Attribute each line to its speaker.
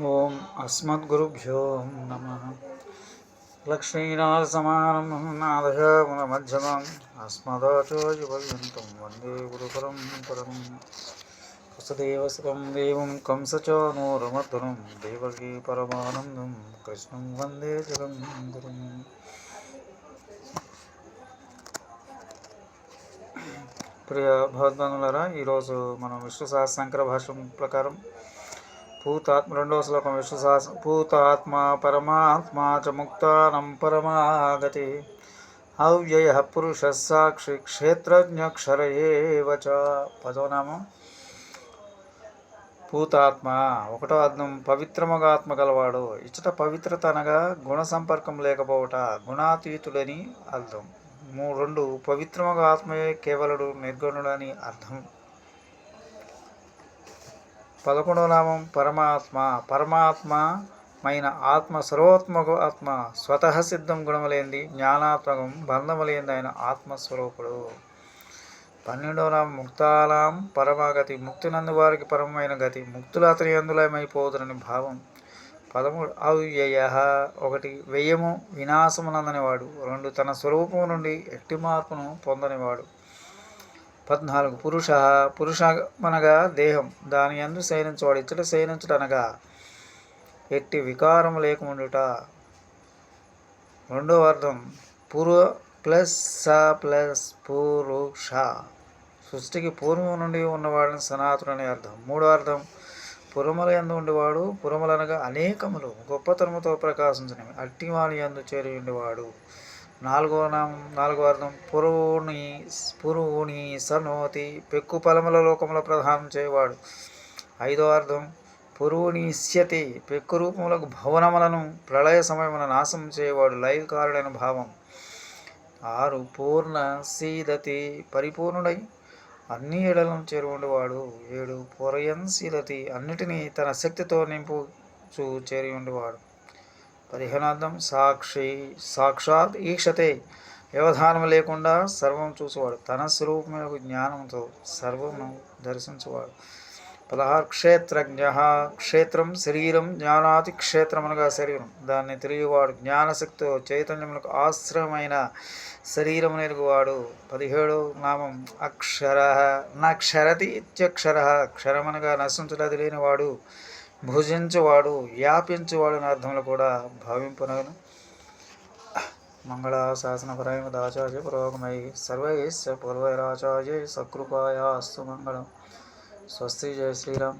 Speaker 1: ఓం అస్మద్గురుభ్యో నమ. లక్ష్మీనాథసమానం నాదశమధ్యమం అస్మదాచార్యపర్యంతం వందే గురుపరం పరం. వసుదేవసుతం దేవం కంసచానూరమర్దనం దేవకీ పరమానందం. కృష్ణం వందే జగం గురుం ప్రియ భగవద్బంధులరా ఈరోజు మనం విష్ణు సహస్రంకర భాషం ప్రకారం భూతాత్మ రెండవ శ్లోకం విష్ణు సహస్ భూతాత్మ పరమాత్మ చ ముక్తానం పరమాగతి. అవ్యయ పురుష సాక్షి క్షేత్రజ్ఞక్షర చ పదోనామం భూతాత్మ ఒకటో అర్థం పవిత్రముగా ఆత్మ గలవాడు ఇచ్చట పవిత్రత అనగా గుణ సంపర్కం లేకపోవట గుణాతీతుడని అర్థం. మూడు రెండు. పవిత్రముగా ఆత్మయే కేవలుడు నిర్గుణుడని అర్థం. పదకొండవ నామం పరమాత్మ. పరమాత్మ మైన ఆత్మ సర్వోత్మక ఆత్మ స్వతః సిద్ధం గుణములేంది జ్ఞానాత్మకం బంధములేంది ఆయన ఆత్మస్వరూపుడు. పన్నెండవ నామం ముక్తాలాం పరమాగతి. ముక్తినందు వారికి పరమైన గతి. ముక్తులు అతని అందులమైపోదురని భావం. పదమూడు అవ్యయ. ఒకటి వ్యయము వినాశమునందనివాడు. రెండు తన స్వరూపము నుండి ఎట్టి మార్పును పొందనివాడు. పద్నాలుగు. పురుష పురుష అనగా దేహం. దాని అందు శయనించవాడు. ఇచ్చట శయనించుట అనగా ఎట్టి వికారం లేకముండుట. రెండవ అర్థం. పూర్వ ప్లస్ స ప్లస్ పురుష. సృష్టికి పూర్వం నుండి ఉన్నవాడిని సనాతనని అర్థం. మూడో అర్థం. పురముల ఎందు ఉండేవాడు పురములనగా అనేకములు గొప్పతనముతో ప్రకాశించినవి. అట్టివాణి ఎందు చేరి ఉండేవాడు. నాలుగో నాలుగో అర్థం పురువుని పురువుని సనోతి పెక్కు పలముల లోకముల ప్రధానం చేయవాడు. ఐదో అర్థం పురువునిశ్యతి పెక్కు రూపములకు భవనములను ప్రళయ సమయమున నాశనం చేయవాడు లయకారుడైన భావం. ఆరు పూర్ణ సీదతి పరిపూర్ణుడై అన్ని ఎడలను చేరుండేవాడు ఏడు పొరయన్శీలతి అన్నిటినీ తన శక్తితో నింపు చూ చేరి ఉండేవాడు పరిహనార్థం సాక్షి సాక్షాత్ ఈక్షతే. వ్యవధానం లేకుండా సర్వం చూసేవాడు. తన స్వరూపమైన జ్ఞానంతో సర్వము దర్శించేవాడు. పదహారు క్షేత్రజ్ఞ క్షేత్రం శరీరం జ్ఞానాతి క్షేత్రం అనగా శరీరం. దాన్ని తెలియవాడు. జ్ఞానశక్తితో చైతన్యములకు ఆశ్రయమైన శరీరం నెరుగువాడు పదిహేడు నామం అక్షర నక్షరతి ఇత్యక్షర. క్షరమనగా నశించుటది లేనివాడు భుజించువాడు వ్యాపించువాడు అనే అర్థంలో కూడా భావింపనగను. మంగళ శాసనపరాయణ దాచార్య పురోగమై సర్వైశ్చ పూర్వైరాచార్య సకృపాయాస్తు మంగళం. స్వస్తి జయ శ్రీరామ్.